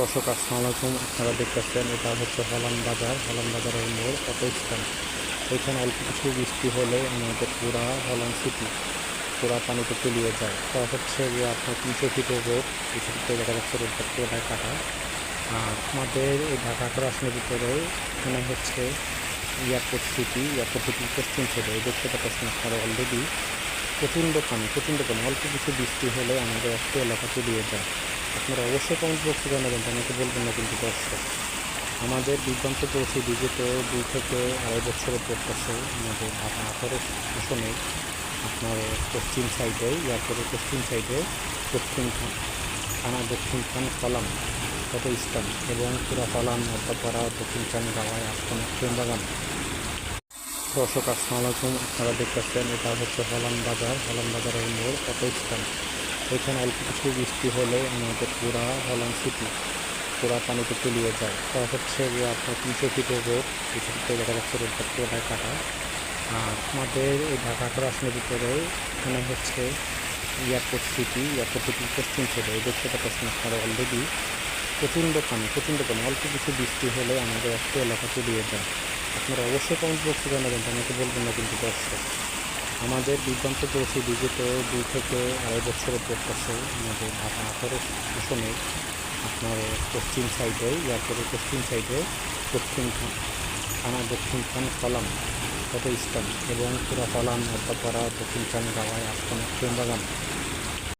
দর্শক, আসসালামু আলাইকুম। আপনারা দেখতেছেন, এটা হচ্ছে হলান বাজার। হলান বাজারের মোড় অটো স্ট্যান্ড এখানে অল্প কিছু বৃষ্টি হলে আমাদের পুরা হলান সিটি পুরা পানিতে তলিয়ে যায়। তা হচ্ছে যে আপনার তিনশো ফিটের রোড তিনশো ফিটে দেখা যাচ্ছে রোডটা পুরোটাই কাটা। আর আমাদের এই ঢাকা ক্রাসনের ভিতরে এখানে হচ্ছে এয়ারপোর্ট সিটি, এয়ারপোর্ট সিটির পশ্চিম সাইডে। দেখতে পাচ্ছেন আপনারা অলরেডি প্রচণ্ড পানি প্রচণ্ড পানি। অল্প কিছু বৃষ্টি হলে আমাদের একটা এলাকা তলিয়ে যায়। আপনারা অবশ্যই কমেন্ট বক্সে জানাবেন আমাকে বলবেন না কিন্তু দর্শক। আমাদের বিভ্রান্ত পৌঁছে বিগত দুই থেকে আড়াই বছরের পড়তেছে আমাদের আঠারো আসনে আপনার পশ্চিম সাইডে এয়ারপোর্টের পশ্চিম সাইডে খা- থানা দক্ষিণ খান কলাম কত স্থান এবং পুরা কলাম অর্থাপাড়া দক্ষিণ খান গাওয়ায় ট্রেন বাগান। দর্শক, আসসালামু আলাইকুম। আপনারা দেখতেছেন, এটা হচ্ছে হলান বাজার। হলান বাজারের মোড় কত স্থান এখানে অল্প কিছু বৃষ্টি হলে আমাদের পুরা হলান সিটি পুরা পানিতে তলিয়ে যায়। তা হচ্ছে যে আপনার তিনশো ফিটের রোড তিনশো ফিটে দেখা যাচ্ছে রোডটা পুরোটাই কাটা। আর আমাদের এই ঢাকা ক্রাসনের ভিতরে এখানে হচ্ছে এয়ারপোর্ট সিটি, এয়ারপোর্ট সিটির পশ্চিম সাইডে, এই দেখতে পাচ্ছেন আপনারা অলরেডি প্রচণ্ড পানি প্রচণ্ড পানি, অল্প কিছু বৃষ্টি হলে আমাদের একটা এলাকা তলিয়ে যায়। আপনারা অবশ্যই কমেন্ট বক্সে জানাবেন আমাকে বলবেন না কিন্তু দর্শক। আমাদের বিভ্রান্ত করেছি বিগত দুই থেকে আড়াই বছরের পড়তেছে আমাদের ঢাকা আঠারো আসনে আপনার পশ্চিম সাইডে এয়ারপোর্টের পশ্চিম সাইডে দক্ষিণ থানা দক্ষিণ খান কলাম কত স্থান এবং পুরা কলাম অর্থাপাড়া দক্ষিণ খান গাওয়ায় আসতাম বাগান।